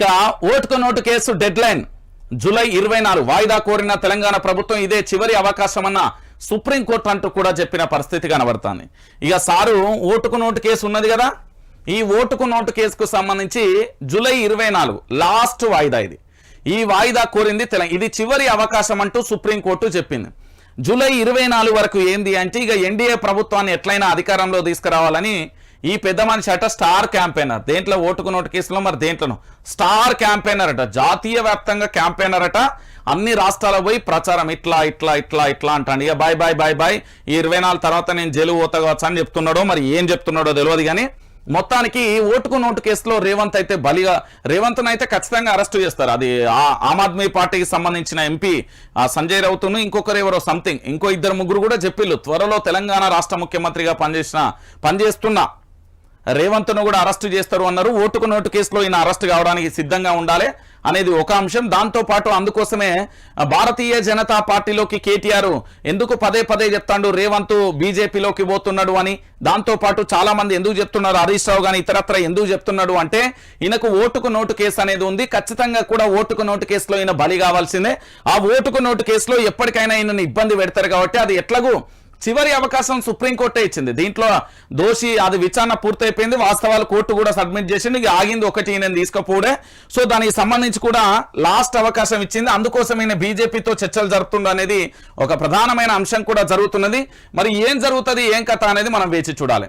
ఇక ఓటుకు note case deadline July ఇరవై నాలుగు వాయిదా కోరిన తెలంగాణ ప్రభుత్వం ఇదే చివరి అవకాశమన్న సుప్రీంకోర్టు అంటూ కూడా చెప్పిన పరిస్థితి కనబడుతుంది. ఇక సారు ఓటుకు నోటు కేసు ఉన్నది కదా? ఈ ఓటుకు నోటు కేసుకు సంబంధించి జూలై ఇరవై నాలుగు లాస్ట్ వాయిదా ఇది. ఈ వాయిదా కోరింది తెలంగాణ ఇది చివరి అవకాశం అంటూ సుప్రీంకోర్టు చెప్పింది. జూలై ఇరవై నాలుగు వరకు ఏంది అంటే ఇక ఎన్డీఏ ప్రభుత్వాన్ని ఎట్లయినా అధికారంలో తీసుకురావాలని ఈ పెద్ద మనిషి అట స్టార్ క్యాంపెయినర్. దేంట్లో ఓటుకు నోటు కేసులో? మరి దేంట్లోనో. స్టార్ క్యాంపెయినర్ అట జాతీయ వ్యాప్తంగా క్యాంపెయినర్ అట. అన్ని రాష్ట్రాలకు పోయి ప్రచారం ఇట్లా ఇట్లా ఇట్లా ఇట్లా అంటాడు. ఇక బాయ్ బాయ్ బాయ్ బాయ్ ఈ ఇరవై నాలుగు తర్వాత నేను జైలు పోతా కావచ్చు అని చెప్తున్నాడో మరి ఏం చెప్తున్నాడో తెలియదు కానీ మొత్తానికి ఓటుకు నోటు కేసులో రేవంత్ అయితే బలిగా రేవంత్ అయితే ఖచ్చితంగా అరెస్ట్ చేస్తారు. అది ఆ- ఆమ్ ఆద్మీ పార్టీకి సంబంధించిన ఎంపీ ఆ సంజయ్ రౌతును ఇంకొకరు ఎవరో సంథింగ్ ఇంకో ఇద్దరు ముగ్గురు కూడా చెప్పిళ్ళు. త్వరలో తెలంగాణ రాష్ట్ర ముఖ్యమంత్రిగా పనిచేసిన పనిచేస్తున్న రేవంత్ను కూడా అరెస్ట్ చేస్తారు అన్నారు. ఓటుకు నోటు కేసులో ఈయన అరెస్ట్ కావడానికి సిద్ధంగా ఉండాలి అనేది ఒక అంశం. దాంతోపాటు అందుకోసమే భారతీయ జనతా పార్టీలోకి కేటీఆర్ ఎందుకు పదే పదే చెప్తాడు? రేవంత్ బీజేపీలోకి పోతున్నాడు అని. దాంతో పాటు చాలా మంది ఎందుకు చెప్తున్నారు? హరీష్ రావు గాని ఇతరత్ర ఎందుకు చెప్తున్నాడు అంటే ఈయనకు ఓటుకు నోటు కేసు అనేది ఉంది. ఖచ్చితంగా కూడా ఓటుకు నోటు కేసులో ఈయన బలి కావాల్సిందే. ఆ ఓటుకు నోటు కేసులో ఎప్పటికైనా ఈయనను ఇబ్బంది పెడతారు కాబట్టి అది ఎట్లాగూ చివరి అవకాశం సుప్రీంకోర్టే ఇచ్చింది. దీంట్లో దోషి అది విచారణ పూర్తయిపోయింది. వాస్తవాలు కోర్టు కూడా సబ్మిట్ చేసింది. ఆగింది ఒకటి నేను తీసుకపోవడే. సో దానికి సంబంధించి కూడా లాస్ట్ అవకాశం ఇచ్చింది. అందుకోసం ఈయన బీజేపీతో చర్చలు జరుపుతుండ అనేది ఒక ప్రధానమైన అంశం కూడా జరుగుతున్నది. మరి ఏం జరుగుతుంది ఏం కథ అనేది మనం వేచి చూడాలి.